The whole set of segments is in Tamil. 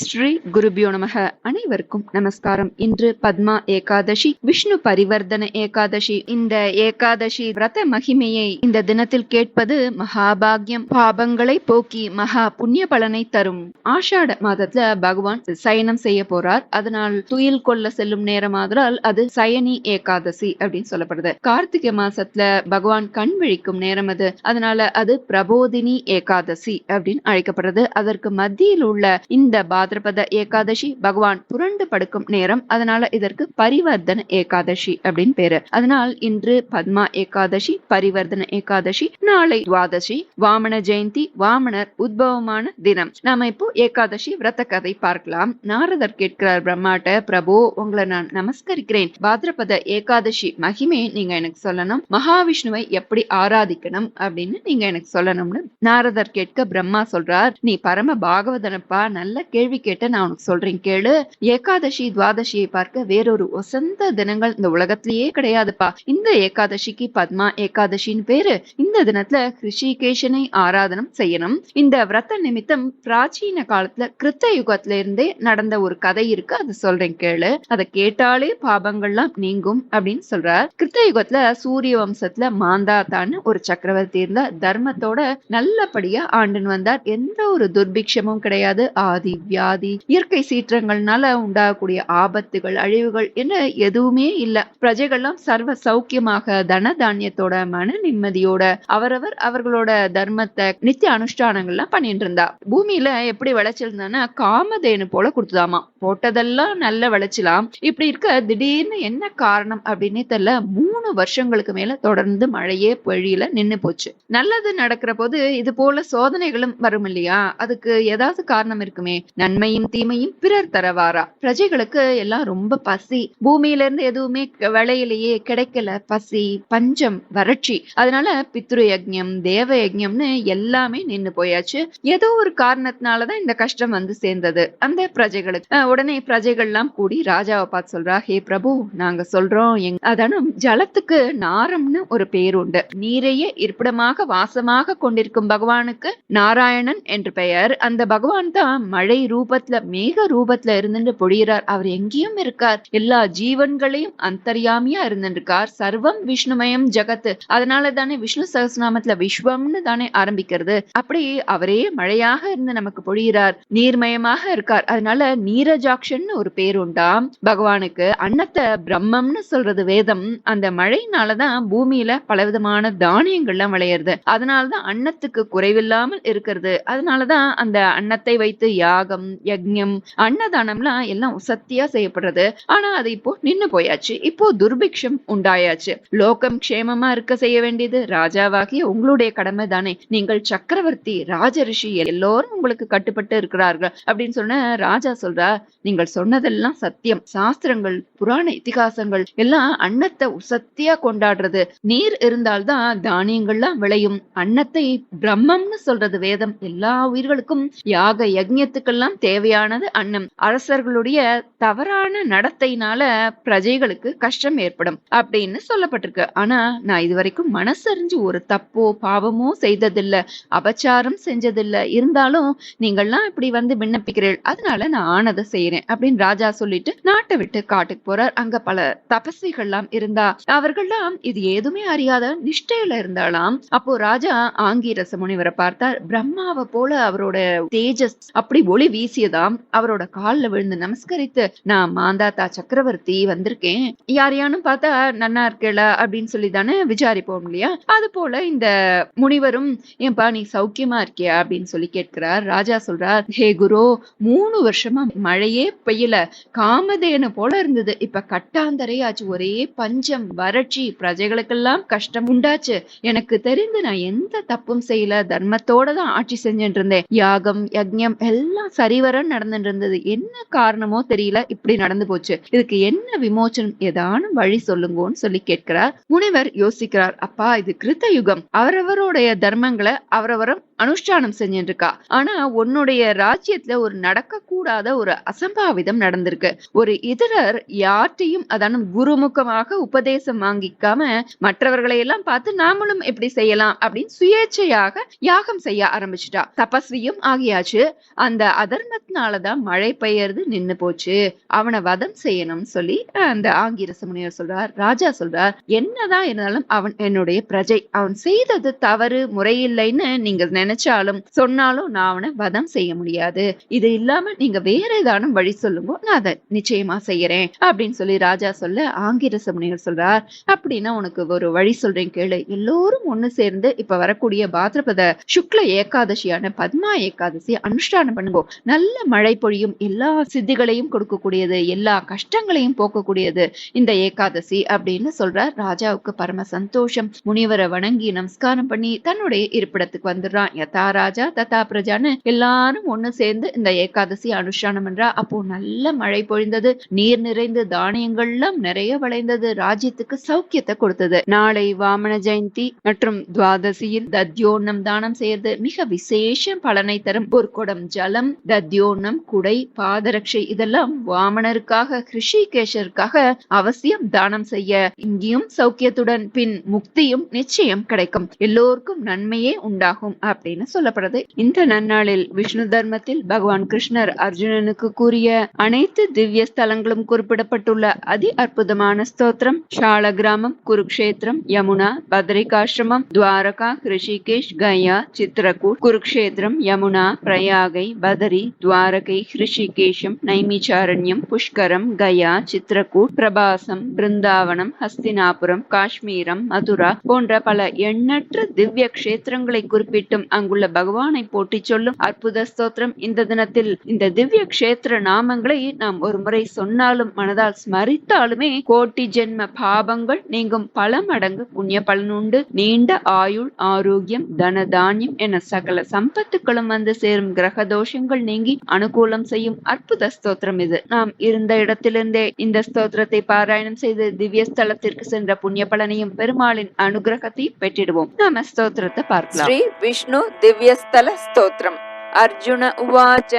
ஸ்ரீ குருபியோ நமக. அனைவருக்கும் நமஸ்காரம். இன்று பத்மா ஏகாதசி விஷ்ணு பரிவர்த்தன ஏகாதசி. இந்த ஏகாதசி விரத மகிமையை இந்த தினத்தில் கேட்பது மகாபாகியம். பாபங்களை போக்கி மகா புண்ணிய பலனை தரும். ஆஷாட மாதத்துல பகவான் சயனம் செய்ய போறார். அதனால் துயில் கொள்ள செல்லும் நேரமாதலால் அது சயனி ஏகாதசி அப்படின்னு சொல்லப்படுது. கார்த்திகை மாசத்துல பகவான் கண் விழிக்கும் நேரம் அது. அதனால அது பிரபோதினி ஏகாதசி அப்படின்னு அழைக்கப்படுறது அதற்கு மத்தியில் உள்ள இந்த பாதிரபத ஏகாதசி பகவான் புரண்டு படுக்கும் நேரம். அதனால இதற்கு பரிவர்த்தன ஏகாதசி அப்படின்னு பேரு. அதனால் இன்று பத்மா ஏகாதசி பரிவர்த்தன ஏகாதசி நாளை துவாதசி வாமன ஜெயந்தி வாமனர் உத்பவமான தினம். நாம இப்போ ஏகாதசி விரத கதை பார்க்கலாம். நாரதர் கேட்கிறார் பிரம்மாட்ட பிரபு உங்களை நான் நமஸ்கரிக்கிறேன். பாதிரபத ஏகாதசி மகிமே நீங்க எனக்கு சொல்லணும். மகாவிஷ்ணுவை எப்படி ஆராதிக்கணும்? அப்படின்னு நீங்க எனக்கு சொல்லணும்னு நாரதர் கேட்க பிரம்மா சொல்றார். நீ பரம பாகவதனப்பா நல்ல கேள்வி கேள்வி கேட்ட நான் உனக்கு சொல்றேன் கேளு. ஏகாதசி துவாதசியை பார்க்க வேறொரு ஒசந்த தினங்கள் இந்த உலகத்திலேயே கிடையாதுப்பா. இந்த ஏகாதசிக்கு பத்மா ஏகாதசின்னு பேரு. இந்த தினத்துல ரிஷிகேஷனை ஆராதனம் செய்யணும். இந்த விரத நிமித்தம் பிராச்சீன காலத்துல கிருத்த யுகத்துல இருந்தே நடந்த ஒரு கதை இருக்கு. அது சொல்றேன் கேளு. அதை கேட்டாலே பாபங்கள்லாம் நீங்கும் அப்படின்னு சொல்றார். கிருத்த யுகத்துல சூரிய வம்சத்துல மாந்தாத்தான்னு ஒரு சக்கரவர்த்தி இருந்த தர்மத்தோட நல்லபடியா ஆண்டுன்னு வந்தார். எந்த ஒரு துர்பிக்ஷமும் கிடையாது. ஆதிவ்யா வியாதி இயற்கை சீற்றங்கள்னால உண்டாகக்கூடிய ஆபத்துகள் அழிவுகள் என்ன எதுவுமே இல்ல. பிரஜைகள்லாம் சர்வ சௌக்கியமாக தன தானியத்தோட மன நிம்மதியோட அவரவர் அவர்களோட தர்மத்தை நித்திய அனுஷ்டானங்கள்லாம் பண்ணிட்டு இருந்தா. பூமியில எப்படி விளைச்சல் காமதேனு போல கொடுத்துதாமா. போட்டதெல்லாம் நல்ல விளைச்சலாம். இப்படி இருக்க திடீர்னு என்ன காரணம் அப்படின்னே தெரியல. மூணு வருஷங்களுக்கு மேல தொடர்ந்து மழையே பொழியில நின்னு போச்சு. நல்லது நடக்கிற போது இது போல சோதனைகளும் வரும் இல்லையா? அதுக்கு ஏதாவது காரணம் இருக்குமே? நன்மையும் தீமையும் பிறர் தரவாரா? பிரஜைகளுக்கு எல்லாம் ரொம்ப பசி. பூமியில இருந்து எதுவுமே க- விளையிலேயே கிடைக்கல. பசி பஞ்சம் வறட்சி. அதனால பித்ரு யஜ்யம் தேவ யஜ்யம்னு எல்லாமே நின்னு போயாச்சு. ஏதோ ஒரு காரணத்தினாலதான் இந்த கஷ்டம் வந்து சேர்ந்தது. அந்த பிரஜைகளுக்கு உடனே பிரஜைகள்லாம் கூடி ராஜாவை பார்த்து சொல்றா ஹே பிரபு நாங்க சொல்றோம். எங் அதானும் ஜலத்துக்கு நாரம்னு ஒரு பேர் உண்டு. நீரையே இருப்பிடமாக வாசமாக கொண்டிருக்கும் பகவானுக்கு நாராயணன் என்று பெயர். அந்த பகவான் தான் மழை ரூப ரூபத்துல மேக ரூபத்துல இருந்துட்டு பொழியிறார். அவர் எங்கேயும் இருக்கார். எல்லா ஜீவன்களையும் அந்தர்யாமியா இருந்திருக்கார் சர்வம் விஷ்ணுமயம் ஜகத்து. அதனால தானே விஷ்ணு சகசநாமத்துல விஸ்வம்னு தானே ஆரம்பிக்கிறது. அப்படி அவரே மழையாக இருந்து நமக்கு பொழியிறார். நீர்மயமாக இருக்கார். அதனால நீரஜாக்ஷன் ஒரு பேர் உண்டாம் பகவானுக்கு அன்னத்தை பிரம்மம்னு சொல்றது வேதம். அந்த மழையினாலதான் பூமியில பலவிதமான தானியங்கள்லாம் விளையிறது. அதனாலதான் அன்னத்துக்கு குறைவில்லாமல் இருக்கிறது. அதனாலதான் அந்த அன்னத்தை வைத்து யாகம் யஜ்யம் அன்னதானம்லாம் எல்லாம் உசத்தியா செய்யப்படுறது. ஆனா அது இப்போ நின்னு போயாச்சு. இப்போ துர்பிக்ஷம் உண்டாயாச்சு. லோகம் க்ஷேமமா இருக்க செய்ய வேண்டியது ராஜாவாகிய உங்களுடைய கடமை தானே. நீங்கள் சக்கரவர்த்தி ராஜரிஷி எல்லோரும் உங்களுக்கு கட்டுப்பட்டு இருக்கிறார்கள். அப்படின்னு சொன்ன ராஜா சொல்றா நீங்கள் சொன்னதெல்லாம் சத்தியம். சாஸ்திரங்கள் புராண இதிகாசங்கள் எல்லாம் அன்னத்தை உசத்தியா கொண்டாடுறது. நீர் இருந்தால்தான் தானியங்கள்லாம் விளையும். அன்னத்தை பிரம்மம்னு சொல்றது வேதம். எல்லா உயிர்களுக்கும் யாக யஜ்யத்துக்கெல்லாம் தேவையானது அன்னம். அரசர்களுடைய தவறான நடத்தையினால பிரஜைகளுக்கு கஷ்டம் ஏற்படும் அப்படின்னு சொல்லப்பட்டிருக்கு. ஆனா நான் இதுவரைக்கும் மனசறிஞ்சு ஒரு தப்போ பாவமோ செய்ததில்ல அபச்சாரம் செஞ்சதில்ல. இருந்தாலும் நீங்கள்லாம் இப்படி வந்து விண்ணப்பிக்கிறீர்கள் அதனால நான் ஆனதை செய்யறேன் அப்படின்னு ராஜா சொல்லிட்டு நாட்டை விட்டு காட்டுக்கு போறார். அங்க பல தபஸ்விகள்லாம் இருந்தா அவர்கள்லாம் இது எதுவுமே அறியாத நிஷ்டையில இருந்தாலாம். அப்போ ராஜா ஆங்கீரச முனிவரை பார்த்தார். பிரம்மாவை போல அவரோட தேஜஸ் அப்படி ஒளி வீசியதாம் அவரோட காலில் விழுந்து நமஸ்கரித்து நான் மாந்தாத்தா சக்கரவர்த்தி வந்திருக்கேன். யாரையானும் பார்த்தா நன்னா இருக்கல அப்படின்னு சொல்லி தானே விசாரிப்போம் இல்லையா? அது போல இந்த முனிவரும் ஏன்பா நீ சௌக்கியமா இருக்கியா? அப்படின்னு சொல்லி கேட்கிறார். ராஜா சொல்றார் ஹே குரு மூணு வருஷமா மழையே பெய்யல. காமதேன போல இருந்தது. இப்ப கட்டாந்தரையாச்சு. ஒரே பஞ்சம். வறட்சி. பிரஜைகளுக்கெல்லாம் கஷ்டம் உண்டாச்சு. எனக்கு தெரிந்து நான் எந்த தப்பும் செய்யல. தர்மத்தோட தான் ஆட்சி செஞ்சுட்டு இருந்தேன். யாகம் யஜ்யம் எல்லாம் சரி சரிவர நடந்துட்டு இருந்தது என்ன காரணமோ தெரியல இப்படி நடந்து போச்சு. இதுக்கு என்ன விமோச்சனம்? ஏதானும் வழி சொல்லுங்கன்னு சொல்லி கேட்கிறார். முனிவர் யோசிக்கிறார் அப்பா இது கிருத்த யுகம் அவரவருடைய தர்மங்களை அவரவரும் அனுஷ்டானம் செஞ்சுட்டு இருக்கா ஆனா உன்னுடைய ராஜ்யத்துல ஒரு நடக்கக்கூடாத ஒரு அசம்பாவிதம் நடந்திருக்கு. ஒரு இதரர் யார்ட்டையும் அதான குருமுகமாக உபதேசம் வாங்கிக்காம மற்றவர்களை எல்லாம் பார்த்து நாமளும் எப்படி செய்யலாம் அப்படின்னு சுயேட்சையாக யாகம் செய்ய ஆரம்பிச்சுட்டா. தபஸ்வியும் ஆகியாச்சு. அந்த அதர்மத்தினாலதான் மழை பெய்யறது நின்னு போச்சு. அவனை வதம் செய்யணும்னு சொல்லி அந்த ஆங்கிரச முனிவர் சொல்றார் ராஜா சொல்றார் என்னதான் இருந்தாலும் அவன் என்னுடைய பிரஜை. அவன் செய்தது தவறு முறையில்லைன்னு நீங்க நினைச்சாலும் சொன்னாலும் நான் அவனை வதம் செய்ய முடியாது. இது இல்லாம நீங்க வேற ஏதானும் வழி சொல்லுங்க நான் அதை நிச்சயமா செய்யறேன் அப்படின்னு சொல்லி ராஜா சொல்ல ஆங்கிரச முனிவர் சொல்றார். அப்படின்னா உனக்கு ஒரு வழி சொல்றேன் கேளு. எல்லோரும் ஒண்ணு சேர்ந்து இப்ப வரக்கூடிய பாத்ரபத சுக்ல ஏகாதசியான பத்மா ஏகாதசி அனுஷ்டானம் பண்ணுங்க. நல்ல மழை பொழியும் எல்லா சித்திகளையும் கொடுக்கக்கூடியது எல்லா கஷ்டங்களையும் போக்கக்கூடியது இந்த ஏகாதசி அப்படின்னு சொல்றார். ராஜாவுக்கு பரம சந்தோஷம். முனிவரை வணங்கி நமஸ்காரம் பண்ணி தன்னுடைய இருப்பிடத்துக்கு வந்துடுறான். யதா ராஜா ததா பிரஜான்னு எல்லாரும் ஒண்ணு சேர்ந்து இந்த ஏகாதசி அனுஷ்டானம் என்றா அப்போ நல்ல மழை பொழிந்தது நீர் நிறைந்து தானியங்கள்லாம் நிறைய விளைந்தது ராஜ்யத்துக்கு சௌக்கியத்தை கொடுத்தது. நாளை வாமன ஜெயந்தி மற்றும் துவாதசியில் தத்யோன்னம் தானம் செய்யறது மிக விசேஷ பலனை தரும். ஒரு குடம் ஜலம் தத்யோன்னம் குடை பாதரட்சை இதெல்லாம் வாமனருக்காக கிருஷிகேஷருக்காக அவசியம் தானம் செய்ய இங்கேயும் சௌக்கியத்துடன் பின் முக்தியும் நிச்சயம் கிடைக்கும். எல்லோருக்கும் நன்மையே உண்டாகும் அப்படி அப்படின்னு சொல்லப்படுது. இந்த நன்னாளில் விஷ்ணு தர்மத்தில் பகவான் கிருஷ்ணர் அர்ஜுனனுக்கு கூறிய அனைத்து திவ்ய ஸ்தலங்களும் குறிப்பிடப்பட்டுள்ள அதி அற்புதமான ஸ்தோத்திரம் ஷால கிராமம் குருக்ஷேத்திரம் யமுனா பத்ரிகாசிரமம் துவாரகா ஹிருஷிகேஷ் கயா சித்ரகூட் குருக்ஷேத்திரம் யமுனா பிரயாகை பதரி துவாரகை ஹிருஷிகேஷம் நைமிச்சாரண்யம் புஷ்கரம் கயா சித்ரகூட் பிரபாசம் பிருந்தாவனம் ஹஸ்தினாபுரம் காஷ்மீரம் மதுரா போன்ற பல எண்ணற்ற திவ்ய கஷேத்திரங்களை குறிப்பிட்டும் அங்குள்ள பகவானை போட்டிச் சொல்லும் அற்புத ஸ்தோத்திரம் இந்த தினத்தில். இந்த திவ்ய கஷேத்திர நாமங்களை நாம் ஒரு முறை சொன்னாலும் மனதால் ஸ்மரித்தாலுமே கோட்டி ஜென்ம பாபங்கள் நீங்கும் பல மடங்கு புண்ணிய பலனுண்டு நீண்ட ஆயுள் ஆரோக்கியம் தன தானியம் என சகல சம்பத்துக்களும் வந்து சேரும் கிரக தோஷங்கள் நீங்கி அனுகூலம் செய்யும் அற்புத ஸ்தோத்திரம் இது. நாம் இருந்த இடத்திலிருந்தே இந்த ஸ்தோத்திரத்தை பாராயணம் செய்து திவ்ய ஸ்தலத்திற்கு சென்ற புண்ணிய பலனையும் பெருமாளின் அனுகிரகத்தையும் பெற்றிடுவோம். நாம ஸ்தோத்திரத்தை பார்க்கலாம். ஸ்ரீ விஷ்ணு दिव्यस्थल स्तोत्रम् अर्जुन उवाच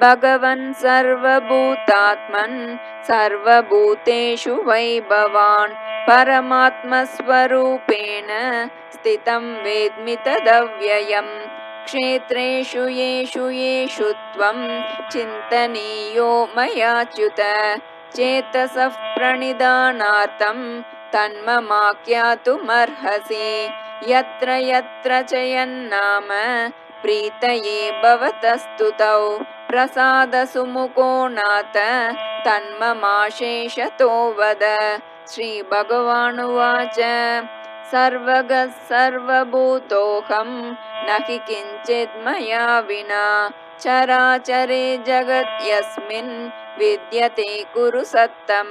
भगवन् सर्वभूतात्मन् सर्वभूतेषु वै भवान् परमात्मस्वरूपेण स्थितं वेद्मि तदव्ययम्। क्षेत्रेषु येषु येषु त्वं चिन्तनीयो मयाच्युत चेतसः प्रणिधानार्थं तन्ममाख्यातुमर्हसि यत्र यत्र च यन्नाम प्रीतये भवतस्तुतौ प्रसादसुमुखो नाथ तन्ममाशेषतो वद। श्रीभगवानुवाच सर्वगः सर्वभूतोऽहं न हि किञ्चित् मया विना चराचरे जगत् यस्मिन् विद्यते कुरु सत्तम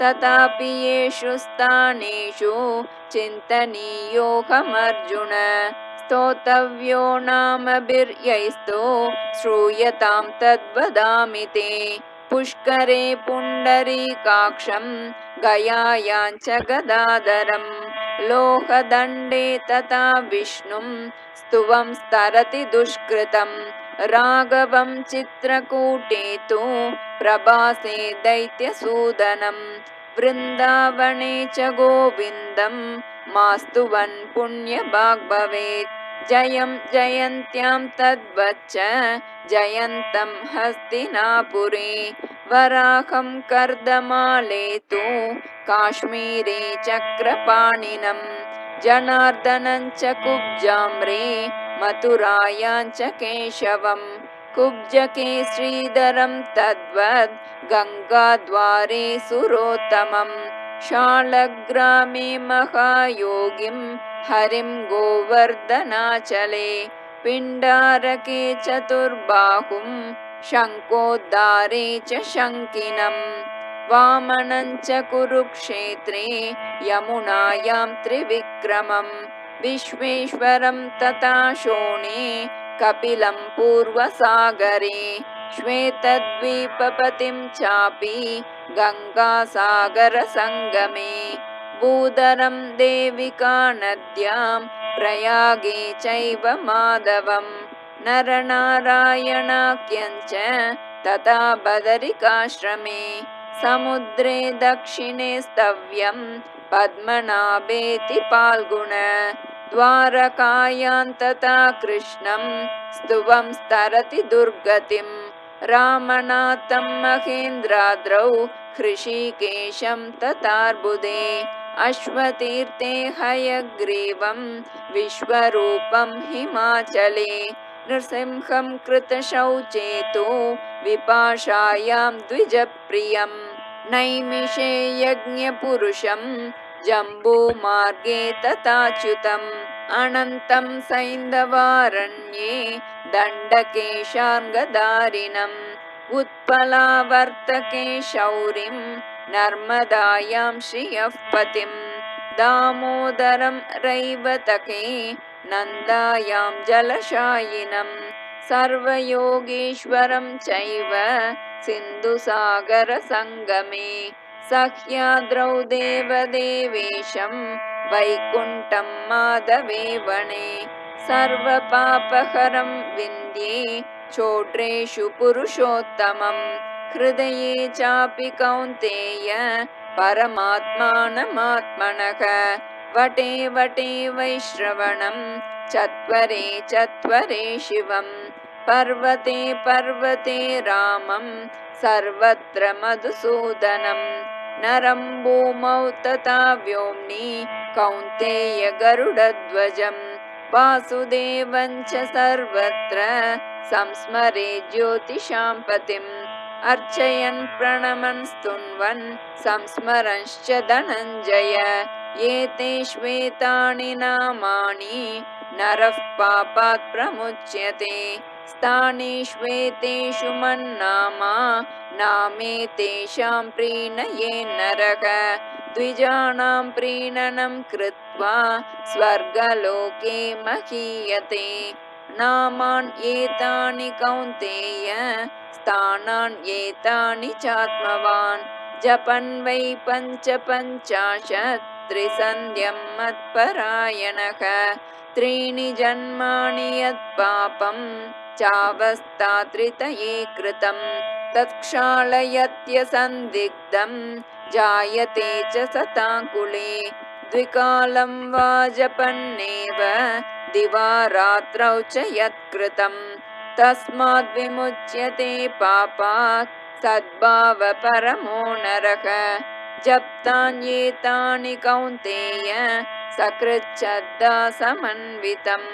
तथापि येषु स्थानेषु चिन्तनीयोऽहमर्जुन। स्तोतव्यो नामभिर्यैस्तो श्रूयतां तद्वदामि ते। पुष्करे पुण्डरीकाक्षं गयायाञ्च गदाधरं। लोहदण्डे तथा विष्णुं स्तुवं स्तरति दुष्कृतम् राघवं चित्रकूटे तु प्रभासे दैत्यसूदनं वृन्दावने च गोविन्दं मास्तु वन् पुण्यभाग् भवेत् जयं जयन्त्यां तद्वच्च जयन्तं हस्तिनापुरे वराहं कर्दमाले तु काश्मीरे चक्रपाणिनं जनार्दनं च कुब्जाम्रे मथुरायाञ्च केशवं कुब्जके श्रीधरं तद्वद् गङ्गाद्वारे सुरोत्तमं शालग्रामे महायोगिं हरिं गोवर्धनाचले। पिण्डारके चतुर्बाहुं शङ्कोद्धारे च शङ्किनं वामनं च कुरुक्षेत्रे यमुनायां त्रिविक्रमम् विश्वेश्वरं तथा शोणे कपिलं पूर्वसागरे श्वेतद्वीपपतिं चापि गङ्गासागरसङ्गमे। भूधरं देविका नद्यां प्रयागे चैव माधवं। नरनारायणाख्यञ्च तथा बदरिकाश्रमे समुद्रे दक्षिणे स्तव्यं पद्मनाभेति पाल्गुण द्वारकायां तथा कृष्णं स्तुवं स्तरति दुर्गतिम् रामनाथं महेन्द्राद्रौ हृषीकेशं तथार्बुदे। अश्वतीर्थे हयग्रीवं विश्वरूपं हिमाचले। नृसिंहं कृतशौचेतो विपाशायां द्विजप्रियं। नैमिषे यज्ञपुरुषं जम्बूमार्गे तथाच्युतम्। अनन्तं सैन्धवारण्ये दण्डकेशार्गदारिणम् उत्पलावर्तके शौरिं नर्मदायां श्रियः पतिं दामोदरं रैवतके नन्दायां जलशायिनं सर्वयोगीश्वरं चैव सिन्धुसागरसङ्गमे सह्याद्रौ देवदेवेशं वैकुण्ठं माधवे वने सर्वपापहरं विन्द्ये चोट्रेषु पुरुषोत्तमं हृदये चापि कौन्तेय परमात्मानमात्मनः। वटे वटे वैश्रवणं चत्वरे चत्वरे शिवं पर्वते पर्वते रामं सर्वत्र मधुसूदनं। नरं भूमौ तथा व्योम्नि कौन्तेय गरुडध्वजं वासुदेवं च सर्वत्र संस्मरे ज्योतिषां पतिम् अर्चयन् प्रणमन् स्तुन्वन् संस्मरंश्च धनञ्जय। एते श्वेतानि नामानि नरः पापात् प्रमुच्यते। स्थानेष्वेतेषु मन्नामा नामेतेषां प्रीणये नरः। द्विजानां प्रीणनं कृत्वा स्वर्गलोके महीयते। नामान् एतानि कौन्तेय स्थानान् एतानि चात्मवान्। जपन् वै पञ्च पञ्चाशत् त्रिसन्ध्यं मत्परायणः त्रीणि जन्माणि यत्पापं चावस्तात्रितये कृतं तत्क्षालयत्यसन्दिग्धं जायते च सताङ्कुले द्विकालं वा जपन्नेव दिवा रात्रौ च यत्कृतं। तस्माद् विमुच्यते पापात् सद्भावपरमो नरः। जप्तान्येतानि कौन्तेय सकृच्छद्दासमन्वितं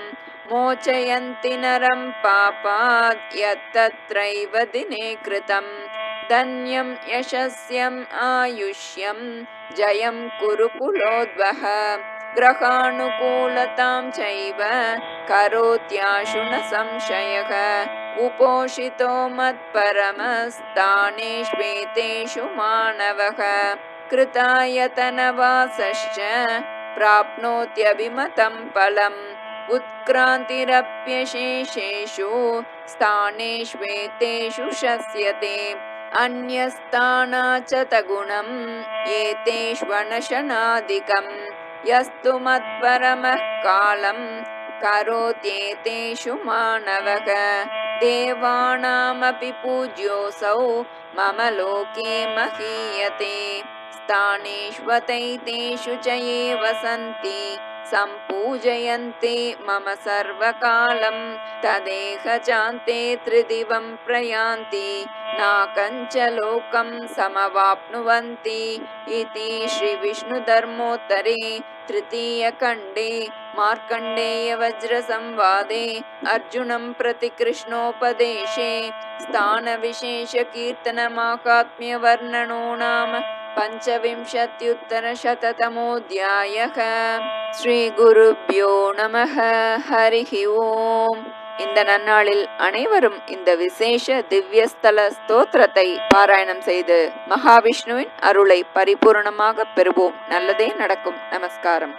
मोचयन्ति नरं यत्तत्रैव दिने कृतं। धन्यं यशस्यम् आयुष्यं जयं कुरु कुलोद्वः ग्रहानुकूलतां चैव करोत्याशु न संशयः। उपोषितो मत्परमस्थानेष्वेतेषु मानवः। कृतायतनवासश्च प्राप्नोत्यभिमतं फलम्। उत्क्रान्तिरप्यशेषेषु स्थानेष्वेतेषु शस्यते। अन्यस्थाना च तगुणम् एतेष्वनशनादिकम्। यस्तु मत्परमः कालं करोत्येतेषु मानवः। देवानामपि पूज्योऽसौ मम लोके महीयते स्थानेष्वतैतेषु च ये वसन्ति सम्पूजयन्ते मम सर्वकालं तदेह चान्ते त्रिदिवं प्रयान्ति नाकञ्च लोकं समवाप्नुवन्ति। इति श्रीविष्णुधर्मोत्तरे तृतीयखण्डे मार्कण्डेयवज्रसंवादे अर्जुनं प्रति कृष्णोपदेशे। स्थानविशेषकीर्तनमाहात्म्यवर्णनो नाम पञ्चविंशत्युत्तरशततमोऽध्यायः ஸ்ரீகுருப்யோ நமः ஹரிः ஓம் இந்த நன்னாளில் அனைவரும் இந்த விசேஷ திவ்யஸ்தல ஸ்தோத்திரத்தை பாராயணம் செய்து மகாவிஷ்ணுவின் அருளை பரிபூர்ணமாக பெறுவோம் நல்லதே நடக்கும் நமஸ்காரம்